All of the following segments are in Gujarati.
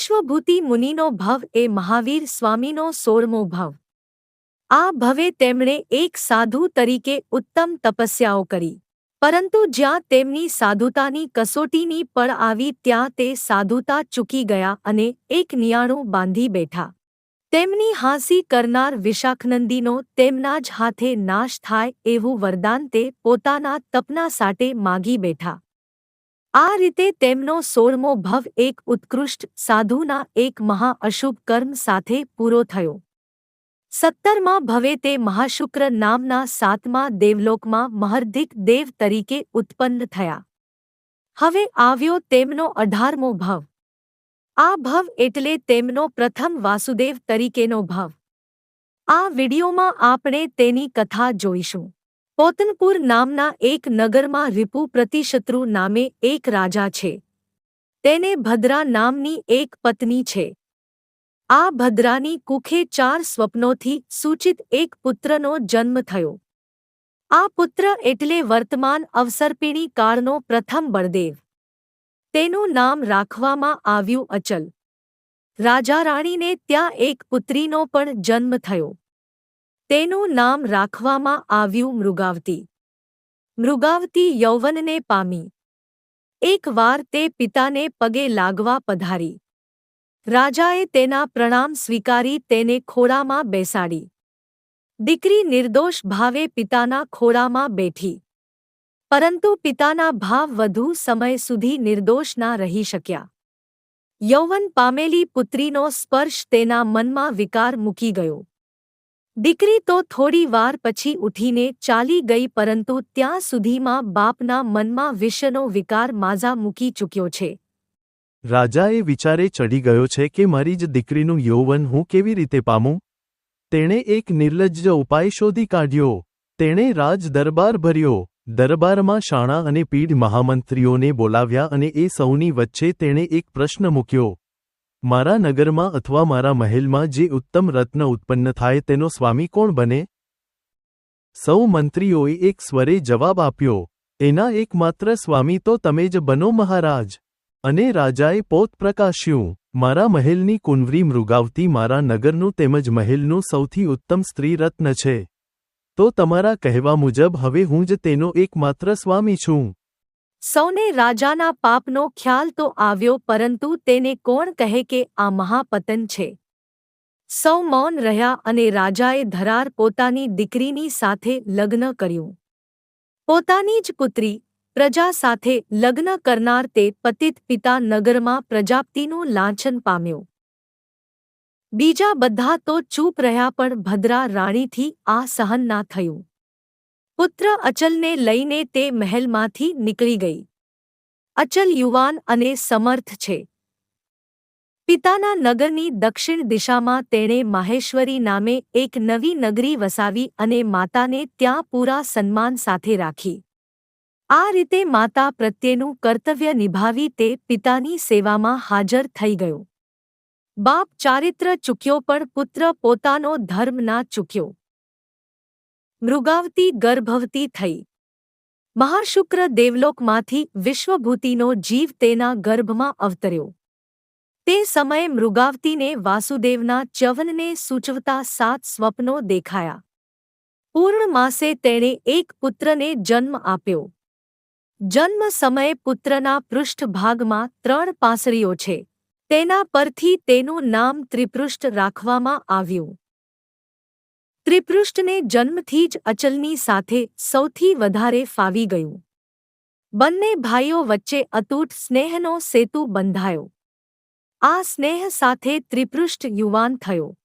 વિશ્વભૂતિ મુનિનો ભવ એ મહાવીર સ્વામીનો સોળમો ભવ. આ ભવે તેમણે એક સાધુ તરીકે ઉત્તમ તપસ્યાઓ કરી. પરંતુ જ્યાં તેમની સાધુતાની કસોટીની પળ આવી ત્યાં તે સાધુતા ચૂકી ગયા અને એક નિયાણું બાંધી બેઠા. તેમની હાંસી કરનાર વિશાખનંદીનો તેમના જ હાથે નાશ થાય એવું વરદાન તે પોતાના તપના સાટે માગી બેઠા. આ રીતે તેમનો સોળમો ભવ એક ઉત્કૃષ્ટ, સાધુના એક મહા અશુભ કર્મ સાથે પૂરો થયો. સત્તરમાં ભવે તે મહાશુક્ર નામના સાતમા દેવલોકમાં મહર્ધિક દેવ તરીકે ઉત્પન્ન થયા. હવે આવ્યો તેમનો અઢારમો ભવ. આ ભવ એટલે તેમનો પ્રથમ વાસુદેવ તરીકેનો ભવ. આ વિડીયોમાં આપણે તેની કથા જોઈશું. પોતનપુર નામના એક નગરમાં રિપુ પ્રતિશત્રુ નામે એક રાજા છે. તેને ભદ્રા નામની એક પત્ની છે. આ ભદ્રાની કુખે ચાર સ્વપ્નોથી સૂચિત એક પુત્રનો જન્મ થયો. આ પુત્ર એટલે વર્તમાન અવસર્પિણી કાળનો પ્રથમ બળદેવ. તેનું નામ રાખવામાં આવ્યું અચલ. રાજા રાણીને ત્યાં એક પુત્રીનો પણ જન્મ થયો. તેનું નામ રાખવામાં આવ્યું મૃગાવતી. મૃગાવતી યૌવનને પામી. એક વાર તે પિતાને પગે લાગવા પધારી. રાજાએ તેના પ્રણામ સ્વીકારી તેને ખોળામાં બેસાડી. દીકરી નિર્દોષ ભાવે પિતાના ખોળામાં બેઠી. પરંતુ પિતાના ભાવ વધુ સમય સુધી નિર્દોષ ના રહી શક્યા. યૌવન પામેલી પુત્રીનો સ્પર્શ તેના મનમાં વિકાર મૂકી ગયો. દીકરી તો થોડી વાર પછી ઉઠીને ચાલી ગઈ પરંતુ ત્યાં સુધીમાં બાપના મનમાં વિષનો વિકાર માઝા મૂકી ચૂક્યો છે. રાજાએ વિચારે ચડી ગયો છે કે મારી જ દીકરીનું યૌવન હું કેવી રીતે પામું? તેણે એક નિર્લજ્જ ઉપાય શોધી કાઢ્યો. તેણે રાજ દરબાર ભર્યો. દરબારમાં શાણા અને પીઢ મહામંત્રીઓને બોલાવ્યા અને એ સૌની વચ્ચે તેણે એક પ્રશ્ન મૂક્યો. મારા નગરમાં અથવા મારા મહેલમાં જે ઉત્તમ રત્ન ઉત્પન્ન થાય તેનો સ્વામી કોણ બને? સૌ મંત્રીઓએ એક સ્વરે જવાબ આપ્યો, એના એકમાત્ર સ્વામી તો તમે જ બનો મહારાજ. અને રાજાએ પોત પ્રકાશ્યું, મારા મહેલની કુંવરી મૃગાવતી મારા નગરનું તેમજ મહેલનું સૌથી ઉત્તમ સ્ત્રી રત્ન છે. તો તમારા કહેવા મુજબ હવે હું જ તેનો એકમાત્ર સ્વામી છું. સૌને રાજાના પાપનો ખ્યાલ તો આવ્યો, પરંતુ તેને કોણ કહે કે આ મહાપતન છે? સૌ મૌન રહ્યા અને રાજાએ ધરાર પોતાની દીકરીની સાથે લગ્ન કર્યું. પોતાની જ પુત્રી, પ્રજા સાથે લગ્ન કરનાર તે પતિત પિતા નગરમાં પ્રજાપતિનું લાંછન પામ્યું. બીજા બધા તો ચૂપ રહ્યા પણ ભદ્રા રાણીથી આ સહન ના થયું. પુત્ર અચલને લઈને તે મહેલમાંથી નીકળી ગઈ. અચલ યુવાન અને સમર્થ છે. પિતાના નગરની દક્ષિણ દિશામાં તેણે માહેશ્વરી નામે એક નવી નગરી વસાવી અને માતાને ત્યાં પૂરા સન્માન સાથે રાખી. આ રીતે માતા પ્રત્યેનું કર્તવ્ય નિભાવી તે પિતાની સેવામાં હાજર થઈ ગયો. બાપ ચારિત્ર ચૂક્યો પણ પુત્ર પોતાનો ધર્મ ના ચૂક્યો. મૃગાવતી ગર્ભવતી થઈ. મહાશુક્ર દેવલોકમાંથી વિશ્વભૂતિનો જીવ તેના ગર્ભમાં અવતર્યો. તે સમયે મૃગાવતીને વાસુદેવના ચવનને સૂચવતા સાત સ્વપ્નો દેખાયા. પૂર્ણ માસે તેણે એક પુત્રને જન્મ આપ્યો. જન્મ સમયે પુત્રના પૃષ્ઠભાગમાં ત્રણ પાંસળીઓ છે. તેના પરથી તેનું નામ ત્રિપૃષ્ઠ રાખવામાં આવ્યું. ત્રિપૃષ્ઠને જન્મથી જ અચલની સાથે સૌથી વધારે ફાવી ગયું. બંને ભાઈઓ વચ્ચે અતૂટ સ્નેહનો સેતુ બંધાયો. આ સ્નેહ સાથે ત્રિપૃષ્ઠ યુવાન થયો.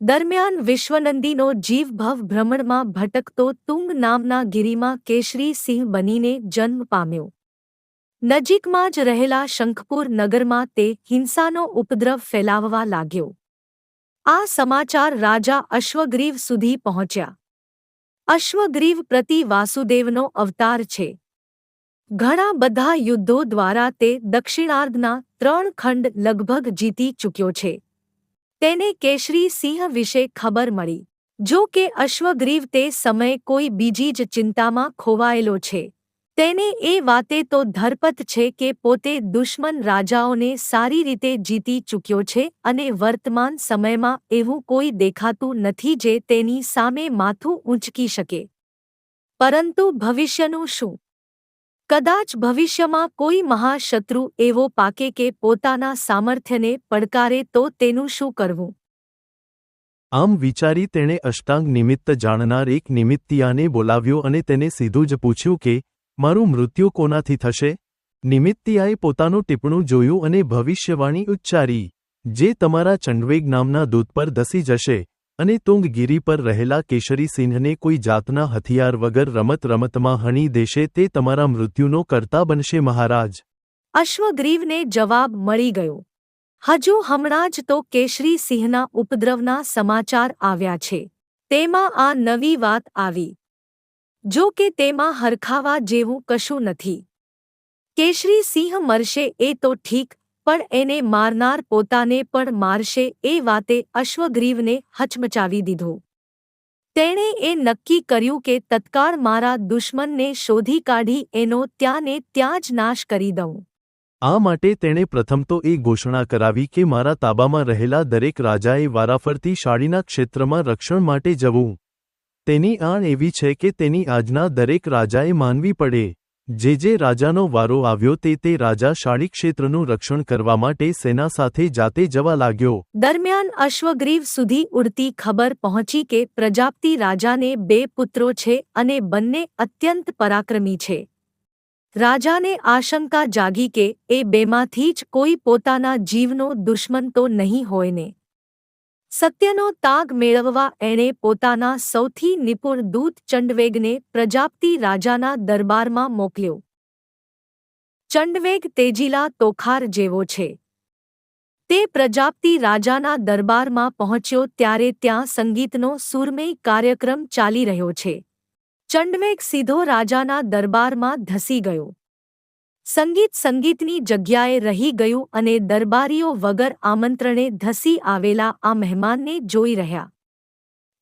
દરમિયાન વિશ્વનંદીનો જીવભવ ભ્રમણમાં ભટકતો તુંગ નામના ગિરિમાં કેશરી સિંહ બનીને જન્મ પામ્યો. નજીકમાં જ રહેલા શંખપુર નગરમાં તે હિંસાનો ઉપદ્રવ ફેલાવવા લાગ્યો. આ સમાચાર રાજા અશ્વગ્રીવ સુધી પહોંચ્યા. અશ્વગ્રીવ પ્રતિ વાસુદેવનો અવતાર છે. ઘણા બધા યુદ્ધો દ્વારા તે દક્ષિણાર્ધના ત્રણ ખંડ લગભગ જીતી ચૂક્યો છે. તેને કેશરી સિંહ વિશે ખબર મળી. જો કે અશ્વગ્રીવ તે સમયે કોઈ બીજી જ ચિંતામાં ખોવાયેલો છે. તેને એ વાતે તો ધરપત છે કે પોતે દુશ્મન રાજાઓને સારી રીતે જીતી ચૂક્યો છે અને વર્તમાન સમયમાં એવું કોઈ દેખાતું નથી જે તેની સામે માથું ઊંચકી શકે. પરંતુ ભવિષ્યનું શું? કદાચ ભવિષ્યમાં કોઈ મહાશત્રુ એવો પાકે કે પોતાના સામર્થ્યને પડકારે તો તેનું શું કરવું? આમ વિચારી તેણે અષ્ટાંગ નિમિત્ત જાણનાર એક નિમિત્તિયાને બોલાવ્યો અને તેને સીધું જ પૂછ્યું કે મારું મૃત્યુ કોનાથી થશે? નિમિત્તિયાએ પોતાનું ટીપણું જોયું અને ભવિષ્યવાણી ઉચ્ચારી, જે તમારા ચંડવેગ નામના દૂત પર ધસી જશે અને તુંગગીરી પર રહેલા કેશરી સિંહને કોઈ જાતના હથિયાર વગર રમત રમતમાં હણી દેશે તે તમારા મૃત્યુનો કરતા બનશે મહારાજ. અશ્વગ્રીવને જવાબ મળી ગયો. હજુ હમણાં જ તો કેશરી સિંહના ઉપદ્રવના સમાચાર આવ્યા છે. તેમાં આ નવી વાત આવી. જો કે તેમાં હરખાવા જેવું કશું નથી. કેશરી સિંહ મરશે એ તો ઠીક, પણ એને મારનાર પોતાને પણ મારશે એ વાતે અશ્વગ્રીવને હચમચાવી દીધો. તેણે એ નક્કી કર્યું કે તત્કાળ મારા દુશ્મનને શોધી કાઢી એનો ત્યાંને ત્યાં જ નાશ કરી દઉં. આ માટે તેણે પ્રથમ તો એ ઘોષણા કરાવી કે મારા તાબામાં રહેલા દરેક રાજાએ વારાફરતી શાળીના ક્ષેત્રમાં રક્ષણ માટે જવું. તેની આણ એવી છે કે તેની આજના દરેક રાજાએ માનવી પડે. જે જે રાજાનો વારો આવ્યો તે તે રાજા શાળી ક્ષેત્રનું રક્ષણ કરવા માટે સેના સાથે જાતે જવા લાગ્યો. દરમિયાન અશ્વગ્રીવ સુધી ઉડતી ખબર પહોંચી કે પ્રજાપતિ રાજાને બે પુત્રો છે અને બંને અત્યંત પરાક્રમી છે. રાજાને આશંકા જાગી કે એ બેમાંથી જ કોઈ પોતાના જીવનો દુશ્મન તો નહીં હોય ને. સત્યનો તાગ મેળવવા એણે પોતાના સૌથી નિપુણ દૂત ચંડવેગને પ્રજાપતિ રાજાના દરબારમાં મોકલ્યો. ચંડવેગ તેજીલા તોખાર જેવો છે. તે પ્રજાપતિ રાજાના દરબારમાં પહોંચ્યો ત્યારે ત્યાં સંગીતનો સુરમય કાર્યક્રમ ચાલી રહ્યો છે. ચંડવેગ સીધો રાજાના દરબારમાં ધસી ગયો. સંગીત સંગીતની જગ્યાએ રહી ગયું અને દરબારીઓ વગર આમંત્રણે ધસી આવેલા આ મહેમાનને જોઈ રહ્યા.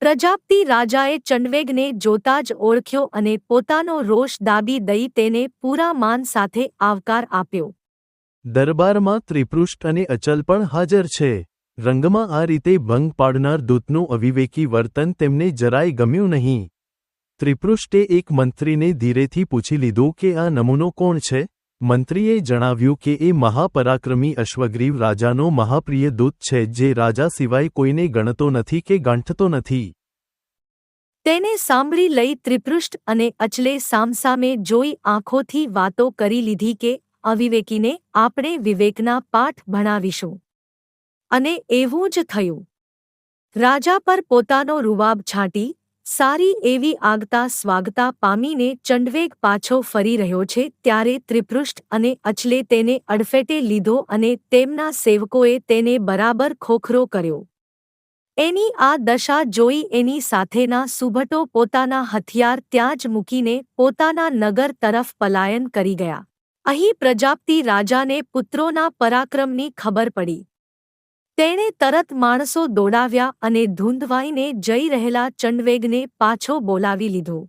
પ્રજાપતિ રાજાએ ચંડવેગને જોતા જ ઓળખ્યો અને પોતાનો રોષ દાબી દઈ તેને પૂરા માન સાથે આવકાર આપ્યો. દરબારમાં ત્રિપૃષ્ઠ અને અચલ પણ હાજર છે. રંગમાં આ રીતે ભંગ પાડનાર દૂતનું અવિવેકી વર્તન તેમને જરાય ગમ્યું નહીં. ત્રિપૃષ્ટે એક મંત્રીને ધીરેથી પૂછી લીધું કે આ નમૂનો કોણ છે? મંત્રીએ જણાવ્યું કે એ મહાપરાક્રમી અશ્વગ્રીવ રાજાનો મહાપ્રિય દૂત છે જે રાજા સિવાય કોઈને ગણતો નથી કે ગાંઠતો નથી. તેને સાંભળી લઈ ત્રિપૃષ્ઠ અને અચલે સામસામે જોઈ આંખોથી વાતો કરી લીધી કે, અવિવેકીને આપણે વિવેકના પાઠ ભણાવીશું. અને એવું જ થયું. રાજા પર પોતાનો રૂવાબ છાંટી સારી એવી આગતા સ્વાગતા પામીને ચંડવેગ પાછો ફરી રહ્યો છે ત્યારે ત્રિપૃષ્ઠ અને અચલે તેને અડફેટે લીધો અને તેમના સેવકોએ તેને બરાબર ખોખરો કર્યો. એની આ દશા જોઈ એની સાથેના સુભટો પોતાના હથિયાર ત્યાં જ મૂકીને પોતાના નગર તરફ પલાયન કરી ગયા. અહીં પ્રજાપતિ રાજાને પુત્રોના પરાક્રમની ખબર પડી. તેણે તરત માણસો દોડાવ્યા અને ધૂંધવાઈને જઈ રહેલા ચંડવેગને પાછો બોલાવી લીધો.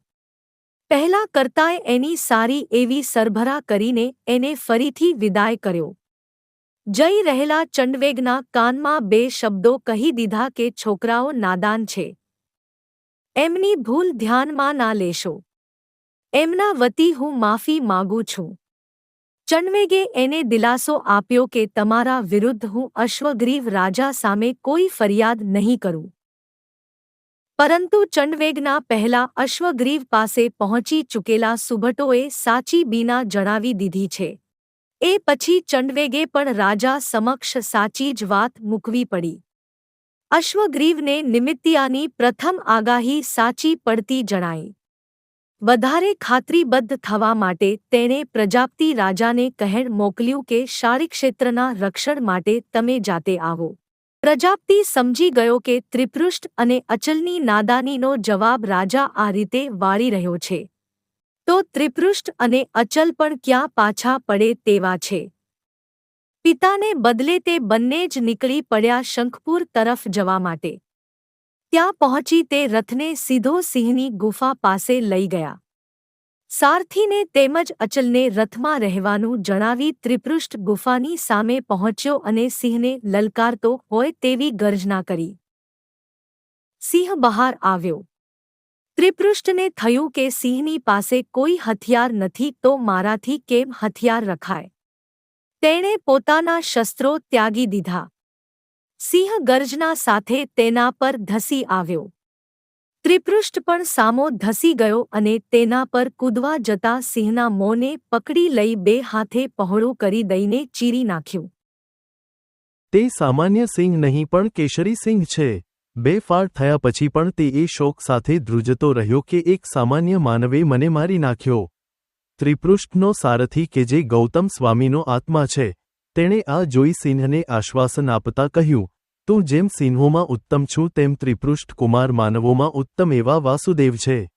પહેલા કરતાંય એની સારી એવી સરભરા કરીને એને ફરીથી વિદાય કર્યો. જઈ રહેલા ચંડવેગના કાનમાં બે શબ્દો કહી દીધા કે, છોકરાઓ, નાદાન છે. એમની ભૂલ ધ્યાનમાં ના લેશો. એમના વતી હું માફી માગું છું. ચણવેગે એને દિલાસો આપ્યો કે તમારા વિરુદ્ધ હું અશ્વગ્રીવ રાજા સામે કોઈ ફરિયાદ નહીં કરું પરંતુ ચંડવેગના પહેલા અશ્વગ્રીવ પાસે પહોંચી ચૂકેલા સુભટોએ સાચી બીના જણાવી દીધી છે એ પછી ચંડવેગે પણ રાજા સમક્ષ સાચી જ વાત મૂકવી પડી અશ્વગ્રીવને નિમિત્તિયાની પ્રથમ આગાહી સાચી પડતી જણાઈ વધારે ખાતરીબદ્ધ થવા માટે તેણે પ્રજાપતિ રાજાને કહેણ મોકલ્યું કે ક્ષેત્રના રક્ષણ માટે તમે જાતે આવો. પ્રજાપતિ સમજી ગયો કે ત્રિપૃષ્ઠ અને અચલની નાદાનીનો જવાબ રાજા આ રીતે વાળી રહ્યો છે. તો ત્રિપૃષ્ઠ અને અચલ પણ ક્યાં પાછા પડે તેવા છે? પિતાને બદલે તે બંને જ નીકળી પડ્યા શંખપુર તરફ જવા માટે. ત્યાં પહોંચી તે રથને સીધો સિંહની ગુફા પાસે લઈ ગયા. સારથીને તેમજ અચલને રથમાં રહેવાનું જણાવી ત્રિપૃષ્ઠ ગુફાની સામે પહોંચ્યો અને સિંહને લલકારતો હોય તેવી ગર્જના કરી. સિંહ બહાર આવ્યો. ત્રિપૃષ્ઠને થયું કે સિંહની પાસે કોઈ હથિયાર નથી તો મારાથી કેમ હથિયાર રખાય? તેણે પોતાના શસ્ત્રો ત્યાગી દીધા. સિંહ ગર્જના સાથે તેના પર ધસી આવ્યો. ત્રિપૃષ્ઠ પણ સામો ધસી ગયો અને તેના પર કૂદવા જતા સિંહના મોંને પકડી લઈ બે હાથે પહોળું કરી દઈને ચીરી નાખ્યું. તે સામાન્ય સિંહ નહીં પણ કેશરી સિંહ છે. બે ફાળ થયા પછી પણ તે એ શોક સાથે ધ્રુજતો રહ્યો કે એક સામાન્ય માનવે મને મારી નાખ્યો. ત્રિપૃષ્ઠનો સારથી કે જે ગૌતમ સ્વામીનો આત્મા છે તેણે આ જોઈ સિંહને આશ્વાસન આપતા કહ્યું, તું જેમ સિંહોમાં ઉત્તમ છું, તેમ ત્રિપૃષ્ઠ કુમાર માનવોમાં ઉત્તમ એવા વાસુદેવ છે.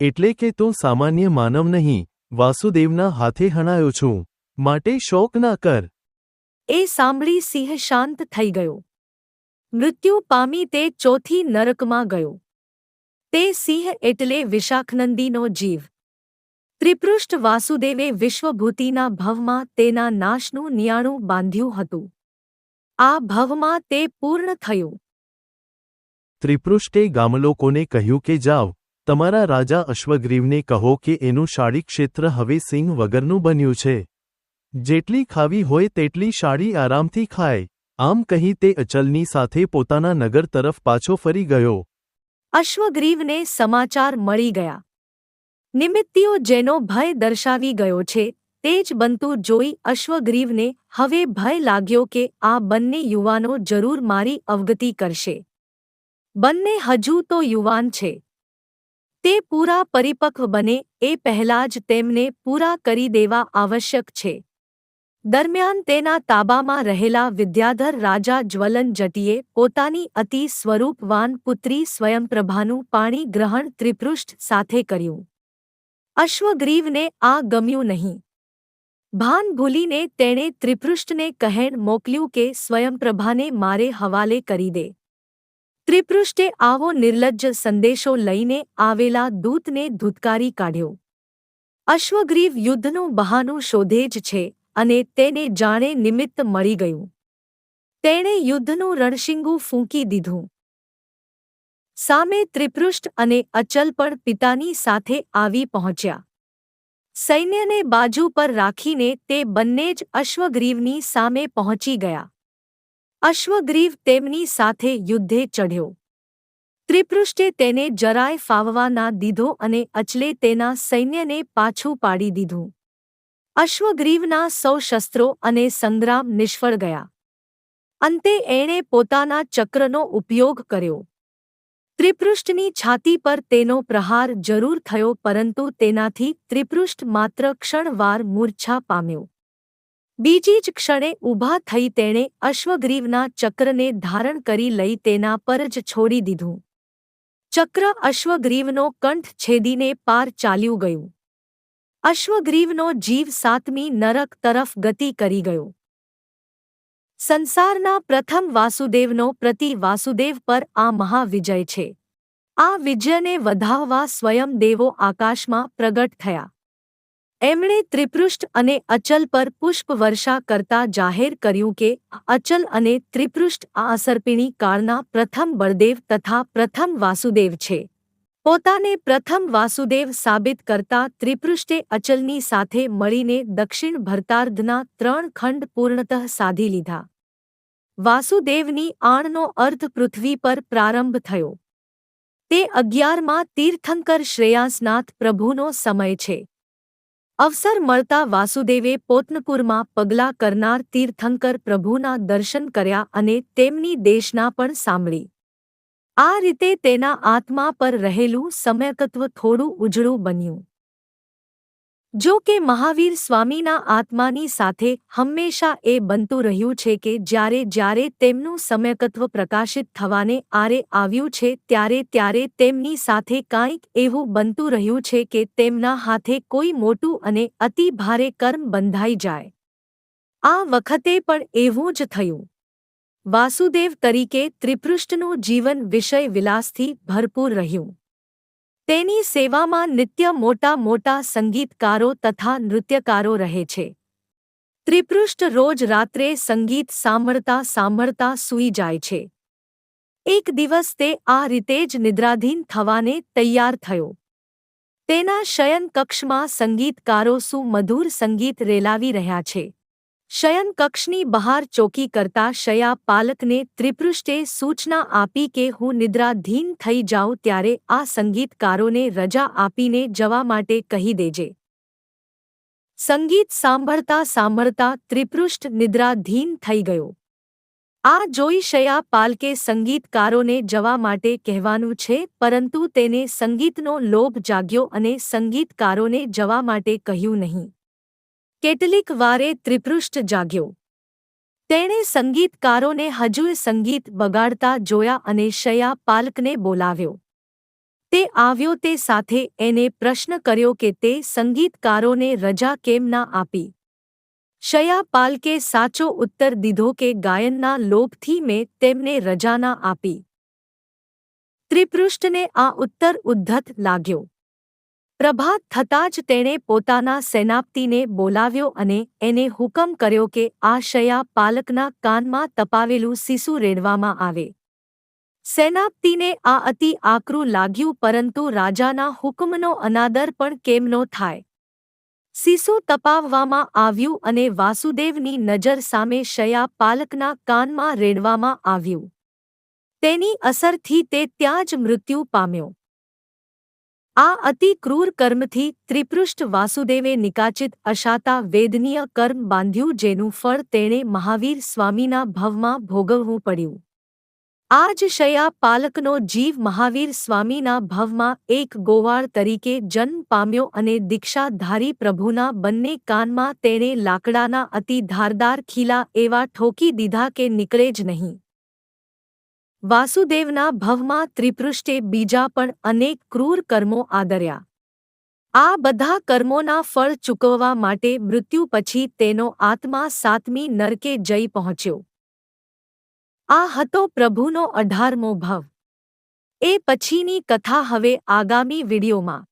એટલે કે તું સામાન્ય માનવ નહીં, વાસુદેવના હાથે હણાયો છું. માટે શોક ના કર. એ સાંભળી સિંહ શાંત થઈ ગયો. મૃત્યુ પામી તે ચોથી નરકમાં ગયો. તે સિંહ એટલે વિશાખનંદીનો જીવ. ત્રિપૃષ્ઠ વાસુદેવે વિશ્વભૂતિના ભવમાં તેના નાશનું નિયાણું બાંધ્યું હતું. આ ભવમાં તે પૂર્ણ થયું. ત્રિપૃષ્ટે ગામલોકોને કહ્યું કે જાવ તમારા રાજા અશ્વગ્રીવને કહો કે એનું શાળી ક્ષેત્ર હવે સિંહ વગરનું બન્યું છે. જેટલી ખાવી હોય તેટલી શાળી આરામથી ખાય. આમ કહી તે અચલની સાથે પોતાના નગર તરફ પાછો ફરી ગયો. અશ્વગ્રીવને સમાચાર મળી ગયા. નિમિત્તિઓ જેનો ભય દર્શાવી ગયો છે, તે જ બનતું જોઈ અશ્વગ્રીવને હવે ભય લાગ્યો કે આ બંને યુવાનો જરૂર મારી અવગતિ કરશે. બંને હજુ તો યુવાન છે. તે પૂરા પરિપક્વ બને એ પહેલાં જ તેમને પૂરા કરી દેવા આવશ્યક છે. દરમિયાન તેના તાબામાં રહેલા વિદ્યાધર રાજા જ્વલન જટીએ પોતાની અતિ સ્વરૂપવાન પુત્રી સ્વયંપ્રભાનું પાણી ગ્રહણ ત્રિપૃષ્ઠ સાથે કર્યું. અશ્વગ્રીવને આ ગમ્યું નહીં. ભાન ભૂલીને તેણે ત્રિપૃષ્ઠને કહેણ મોકલ્યું કે સ્વયંપ્રભાને મારે હવાલે કરી દે. ત્રિપૃષ્ઠે આવો નિર્લજ્જ સંદેશો લઈને આવેલા દૂતને ધૂતકારી કાઢ્યો. અશ્વગ્રીવ યુદ્ધનું બહાનું શોધે જ છે અને તેને જાણે નિમિત્ત મળી ગયું. તેણે યુદ્ધનું રણશીંગું ફૂંકી દીધું. સામે ત્રિપૃષ્ઠ અને અચલ પણ પિતાની સાથે આવી પહોંચ્યા. સૈન્યને બાજુ પર રાખીને તે બંને જ અશ્વગ્રીવની સામે પહોંચી ગયા. અશ્વગ્રીવ તેમની સાથે યુદ્ધે ચઢ્યો. ત્રિપૃષ્ઠે તેને જરાય ફાવવા ના દીધો અને અચલે તેના સૈન્યને પાછું પાડી દીધું. અશ્વગ્રીવના સૌ શસ્ત્રો અને સંગ્રામ નિષ્ફળ ગયા. અંતે એણે પોતાના ચક્રનો ઉપયોગ કર્યો. ત્રિપૃષ્ઠની છાતી પર તેનો પ્રહાર જરૂર થયો પરંતુ તેનાથી ત્રિપૃષ્ઠ માત્ર ક્ષણવાર મૂર્છા પામ્યો. બીજી જ ક્ષણે ઊભા થઈ તેણે અશ્વગ્રીવના ચક્રને ધારણ કરી લઈ તેના પર જ છોડી દીધું. ચક્ર અશ્વગ્રીવનો કંઠ છેદીને પાર ચાલ્યું ગયું. અશ્વગ્રીવનો જીવ સાતમી નરક તરફ ગતિ કરી ગયો. સંસારના પ્રથમ વાસુદેવનો પ્રતિ વાસુદેવ પર આ મહાવિજય છે. આ વિજયને વધાવવા સ્વયં દેવો આકાશમાં પ્રગટ થયા. એમણે ત્રિપૃષ્ઠ અને અચલ પર પુષ્પવર્ષા કરતા જાહેર કર્યું કે, અચલ અને ત્રિપૃષ્ઠ આ અસર્પિણી કાળના પ્રથમ બળદેવ તથા પ્રથમ વાસુદેવ છે. પોતાને પ્રથમ વાસુદેવ સાબિત કરતા ત્રિપૃષ્ઠે અચલની સાથે મળીને દક્ષિણ ભરતાર્ધના ત્રણ ખંડ પૂર્ણતઃ સાધી લીધા. વાસુદેવની આણનો અર્ધ પૃથ્વી પર પ્રારંભ થયો. તે અગિયારમાં તીર્થંકર શ્રેયાસનાથ પ્રભુનો સમય છે. અવસર મળતા વાસુદેવે પોતનપુરમાં પગલાં કરનાર તીર્થંકર પ્રભુના દર્શન કર્યા અને તેમની દેશના પણ સાંભળી. આ રીતે તેના આત્મા પર રહેલું સમયકત્વ થોડું ઉજળું બન્યું. જો કે મહાવીર સ્વામીના આત્માની સાથે હંમેશા એ બનતું રહ્યું છે કે જ્યારે જ્યારે તેમનું સમયકત્વ પ્રકાશિત થવાને આરે આવ્યું છે ત્યારે ત્યારે તેમની સાથે કાંઈક એવું બનતું રહ્યું છે કે તેમના હાથે કોઈ મોટું અને અતિ ભારે કર્મ બંધાઈ જાય. આ વખતે પણ એવું જ થયું. વાસુદેવ તરીકે ત્રિપૃષ્ઠનું જીવન વિષય વિલાસથી ભરપૂર રહ્યું. તેની સેવામાં નિત્ય મોટા મોટા સંગીતકારો તથા નૃત્યકારો રહે છે. ત્રિપૃષ્ઠ રોજ રાત્રે સંગીત સાંભળતા સાંભળતા સૂઈ જાય છે. એક દિવસ તે આ રીતે જ નિદ્રાધીન થવાને તૈયાર થયો. તેના શયન કક્ષમાં સંગીતકારો સુમધુર સંગીત રેલાવી રહ્યા છે. શયન કક્ષની બહાર ચોકી કરતા શયા પાલકને ત્રિપૃષ્ઠે સૂચના આપી કે હું નિદ્રાધીન થઈ જાઉં ત્યારે આ સંગીતકારોને રજા આપીને જવા માટે કહી દેજે. સંગીત સાંભળતા સાંભળતા ત્રિપૃષ્ઠ નિદ્રાધીન થઈ ગયો. આ જોઈ શયા પાલકે સંગીતકારોને જવા માટે કહેવાનું છે, પરંતુ તેને સંગીતનો લોભ જાગ્યો અને સંગીતકારોને જવા માટે કહ્યું નહીં. કેટલીક વારે ત્રિપૃષ્ઠ જાગ્યો. તેણે સંગીતકારોને હજુય સંગીત બગાડતા જોયા અને શયા પાલકને બોલાવ્યો. તે આવ્યો તે સાથે એને પ્રશ્ન કર્યો કે તે સંગીતકારોને રજા કેમ ના આપી? શયા પાલકે સાચો ઉત્તર દીધો કે ગાયનના લોભથી મેં તેમને રજા ના આપી. ત્રિપૃષ્ઠને આ ઉત્તર ઉદ્ધત લાગ્યો. પ્રભાત થતાં જ તેણે પોતાના સેનાપતિને બોલાવ્યો અને એને હુકમ કર્યો કે આ શયા પાલકના કાનમાં તપાવેલું સીસું રેડવામાં આવે. સેનાપતિને આ અતિ આકરું લાગ્યું પરંતુ રાજાના હુકમનો અનાદર પણ કેમનો થાય? સીસું તપાવવામાં આવ્યું અને વાસુદેવની નજર સામે શયા પાલકના કાનમાં રેડવામાં આવ્યું. તેની અસરથી તે ત્યાં જ મૃત્યુ પામ્યો. આ અતિ ક્રૂર કર્મથી ત્રિપૃષ્ઠ વાસુદેવે નિકાચિત અશાતા વેદનીય કર્મ બાંધ્યું જેનું ફળ તેણે મહાવીર સ્વામીના ભવમાં ભોગવવું પડ્યું. આજ શયા પાલકનો જીવ મહાવીર સ્વામીના ભવમાં એક ગોવાળ તરીકે જન્મ પામ્યો અને દીક્ષાધારી પ્રભુના બંને કાનમાં તેણે લાકડાના અતિ ધારદાર ખીલા એવા ઠોકી દીધા કે નીકળે જ નહીં. વાસુદેવના ભવમાં ત્રિપૃષ્ઠે બીજા પણ અનેક ક્રૂર કર્મો આદર્યા. આ બધા કર્મોના ફળ ચૂકવવા માટે મૃત્યુ પછી તેનો આત્મા સાતમી નરકે જઈ પહોંચ્યો. આ હતો પ્રભુનો અઢારમો ભવ. એ પછીની કથા હવે આગામી વિડીયોમાં.